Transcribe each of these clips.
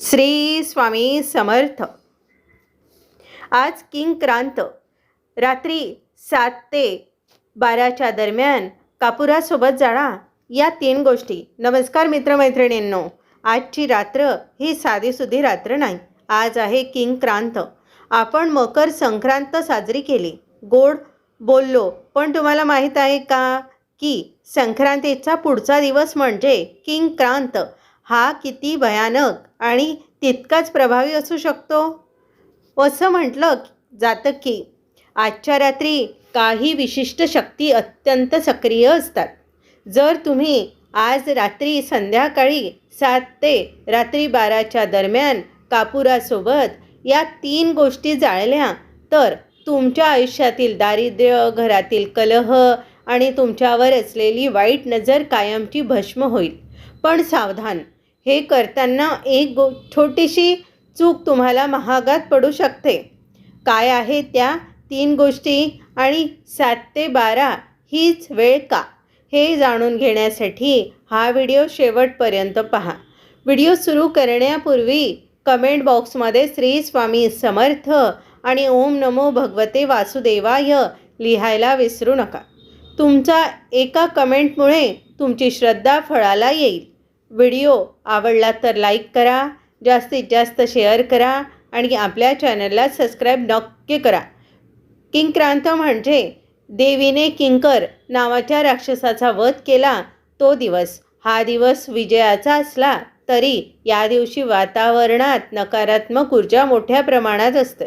श्री स्वामी समर्थ. आज किंग क्रांत रात्री सात ते बाराच्या दरम्यान कापुरासोबत जाणा या तीन गोष्टी. नमस्कार मित्रमैत्रिणींनो आजची रात्र ही साधीसुधी रात्र नाही. आज आहे किंग क्रांत. आपण मकर संक्रांत साजरी केली. गोड बोललो पण तुम्हाला माहीत आहे का की संक्रांतीचा पुढचा दिवस म्हणजे किंग क्रांत. हा किती भयानक आणि तितकाच प्रभावी असू शकतो? असं म्हटलं जातं की आजच्या रात्री काही विशिष्ट शक्ती अत्यंत सक्रिय असतात. जर तुम्ही आज रात्री संध्याकाळी सात ते रात्री बाराच्या दरम्यान कापुरासोबत या तीन गोष्टी जाळल्या तर तुमच्या आयुष्यातील दारिद्र्य घरातील कलह आणि तुमच्यावर असलेली वाईट नजर कायमची भस्म होईल. पण सावधान हे करताना एक गो छोटीशी चूक तुम्हाला महागात पडू शकते. काय आहे त्या तीन गोष्टी आणि सात ते बारा हीच वेळ का? हे जाणून घेण्यासाठी हा व्हिडिओ शेवटपर्यंत पहा. व्हिडिओ सुरू करण्यापूर्वी कमेंट बॉक्समध्ये श्री स्वामी समर्थ आणि ओम नमो भगवते वासुदेवाय लिहायला विसरू नका. तुमचा एका कमेंटमुळे तुमची श्रद्धा फळाला येईल. व्हिडिओ आवडला तर लाईक करा जास्तीत जास्त शेअर करा आणि आपल्या चॅनलला सबस्क्राईब नक्की करा. किंक्रांत म्हणजे देवीने किंकर नावाच्या राक्षसाचा वध केला तो दिवस. हा दिवस विजयाचा असला तरी या दिवशी वातावरणात नकारात्मक ऊर्जा मोठ्या प्रमाणात असते.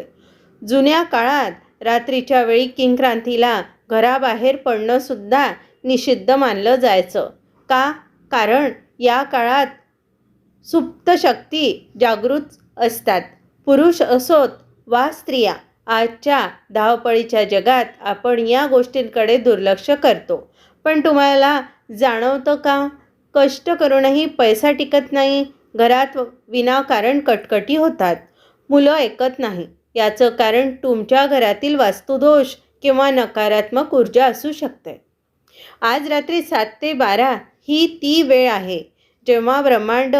जुन्या काळात रात्रीच्या वेळी किंक्रांतीला घराबाहेर पडणंसुद्धा निषिद्ध मानलं जायचं. का? कारण या काळात सुप्त शक्ती जागृत असतात. पुरुष असोत वा स्त्रिया आजच्या धावपळीच्या जगात आपण या गोष्टींकडे दुर्लक्ष करतो. पण तुम्हाला जाणवतं का? कष्ट करूनही पैसा टिकत नाही घरात विनाकारण कटकटी होतात. मुलं ऐकत नाही. याचं कारण तुमच्या घरातील वास्तुदोष किंवा नकारात्मक ऊर्जा असू शकते. आज रात्री सात ते बारा ही ती वेळ आहे. जेव्हा ब्रह्मांड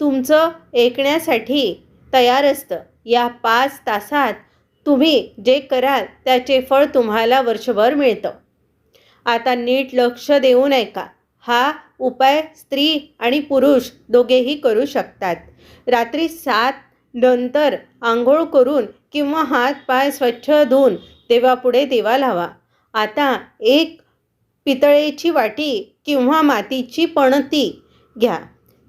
तुमचं ऐकण्यासाठी तयार असतं या पाच तासात तुम्ही जे कराल त्याचे फळ तुम्हाला वर्षभर मिळतं. आता नीट लक्ष देऊन ऐका हा उपाय स्त्री आणि पुरुष दोघेही करू शकतात. रात्री सात नंतर आंघोळ करून किंवा हात पाय स्वच्छ धुवून देवापुढे दिवा लावा. आता एक पितळेची वाटी किंवा मातीची पणती घ्या.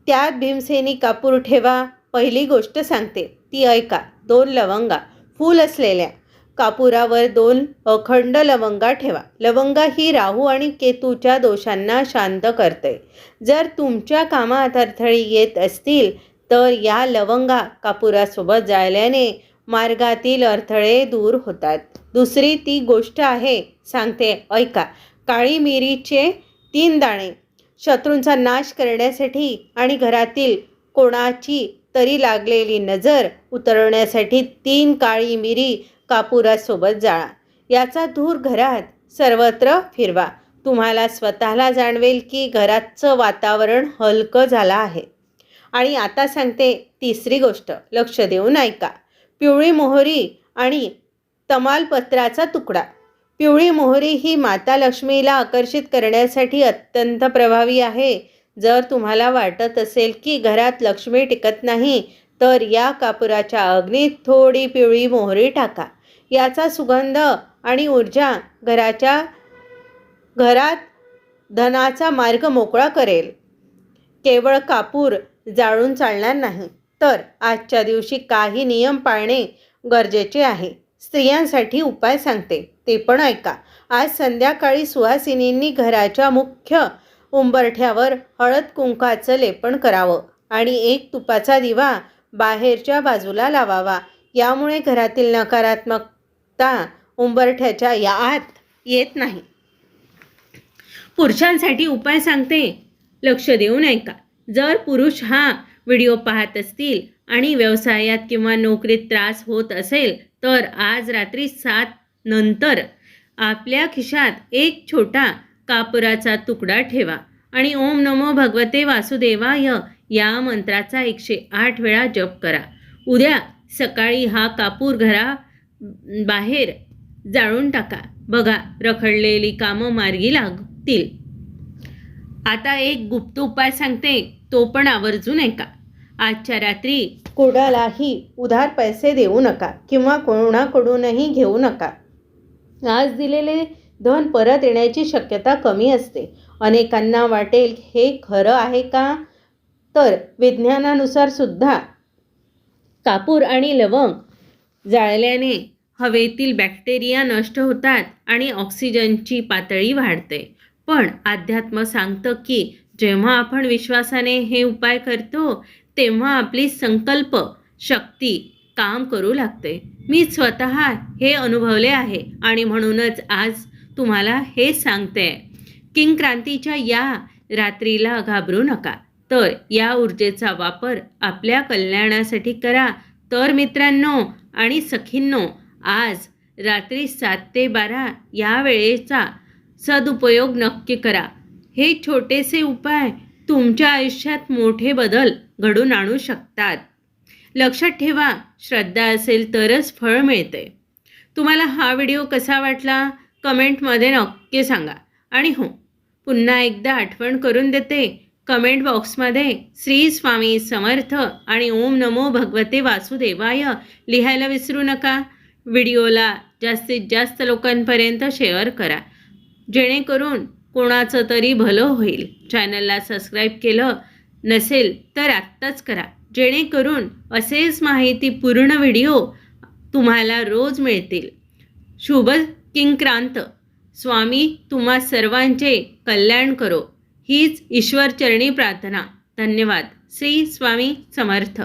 त्यात भीमसेनी कापूर ठेवा. पहिली गोष्ट सांगते. ती ऐका. दोन लवंगा. फूल असलेल्या कापुरावर दोन अखंड लवंगा ठेवा. लवंगा ही राहू आणि केतूच्या दोषांना शांत करते. जर तुमच्या कामात अडथळे येत असतील तर या लवंगा कापुरासोबत जाळल्याने मार्गातील अडथळे दूर होतात. दुसरी ती गोष्ट आहे सांगते ऐका. काळी मिरीचे तीन दाणे. शत्रूंचा नाश करण्यासाठी आणि घरातील कोणाची तरी लागलेली नजर उतरवण्यासाठी तीन काळी मिरी कापुरासोबत जाळा. याचा धूर घरात सर्वत्र फिरवा. तुम्हाला स्वतःला जाणवेल की घराचं वातावरण हलकं झालं आहे. आणि आता सांगते तिसरी गोष्ट. लक्ष देऊन ऐका. पिवळी मोहरी आणि तमालपत्राचा तुकडा. पिवळी मोहरी ही माता लक्ष्मीला आकर्षित करण्यासाठी अत्यंत प्रभावी आहे. जर तुम्हाला वाटत असेल की घरात लक्ष्मी टिकत नाही तर या कापुराच्या अग्नीत थोडी पिवळी मोहरी टाका. याचा सुगंध आणि ऊर्जा घराच्या घरात धनाचा मार्ग मोकळा करेल. केवळ कापूर जाळून चालणार नाही. तर आजच्या दिवशी काही नियम पाळणे गरजेचे आहे. स्त्रियांसाठी उपाय सांगते. ते पण ऐका. आज संध्याकाळी सुहासिनींनी घराच्या मुख्य उंबरठ्यावर हळद कुंकाचं लेपन करावं आणि एक तुपाचा दिवा बाहेरच्या बाजूला लावावा. यामुळे घरातील नकारात्मकता उंबरठ्याच्या या आत येत नाही. पुरुषांसाठी उपाय सांगते. लक्ष देऊन ऐका. जर पुरुष हा व्हिडिओ पाहत असतील आणि व्यवसायात किंवा नोकरीत त्रास होत असेल तर आज रात्री सात नंतर आपल्या खिशात एक छोटा कापुराचा तुकडा ठेवा आणि ओम नमो भगवते वासुदेवाय या मंत्राचा एकशे आठ वेळा जप करा. उद्या सकाळी हा कापूर घरा बाहेर जाळून टाका. बघा रखडलेली कामं मार्गी लागतील. आता एक गुप्त उपाय सांगते तो पण आवर्जून ऐका. आजच्या रात्री कोणालाही उधार पैसे देऊ नका किंवा कोणाकडूनही घेऊ नका. आज दिलेले धन परत येण्याची शक्यता कमी असते. अनेकांना वाटेल हे खरं आहे का? तर विज्ञानानुसार सुद्धा. कापूर आणि लवंग जाळल्याने हवेतील बॅक्टेरिया नष्ट होतात आणि ऑक्सिजनची पातळी वाढते. पण अध्यात्म सांगतं की जेव्हा आपण विश्वासाने हे उपाय करतो तेव्हा आपली संकल्प शक्ती काम करू लागते. मी स्वतः हे अनुभवले आहे आणि म्हणूनच आज तुम्हाला हे सांगते. किंग क्रांतीच्या या रात्रीला घाबरू नका. तर या ऊर्जेचा वापर आपल्या कल्याणासाठी करा. तर मित्रांनो आणि सखींनो आज रात्री सात ते बारा या वेळेचा सदुपयोग नक्की करा. हे छोटेसे उपाय तुमच्या आयुष्यात मोठे बदल घडून आणू शकतात. लक्षात ठेवा श्रद्धा असेल तरच फळ मिळते. तुम्हाला हा व्हिडिओ कसा वाटला? कमेंटमध्ये नक्की सांगा. आणि हो पुन्हा एकदा आठवण करून देते कमेंट बॉक्समध्ये श्री स्वामी समर्थ आणि ओम नमो भगवते वासुदेवाय लिहायला विसरू नका. व्हिडिओला जास्तीत जास्त लोकांपर्यंत शेअर करा. जेणेकरून कोणाचं तरी भलं होईल. चॅनलला सबस्क्राईब केलं नसेल तर आत्ताच करा. जेणेकरून असेच माहितीपूर्ण व्हिडिओ तुम्हाला रोज मिळतील. शुभ किंक्रांत. स्वामी तुम्हा सर्वांचे कल्याण करो. हीच ईश्वरचरणी प्रार्थना. धन्यवाद. श्री स्वामी समर्थ.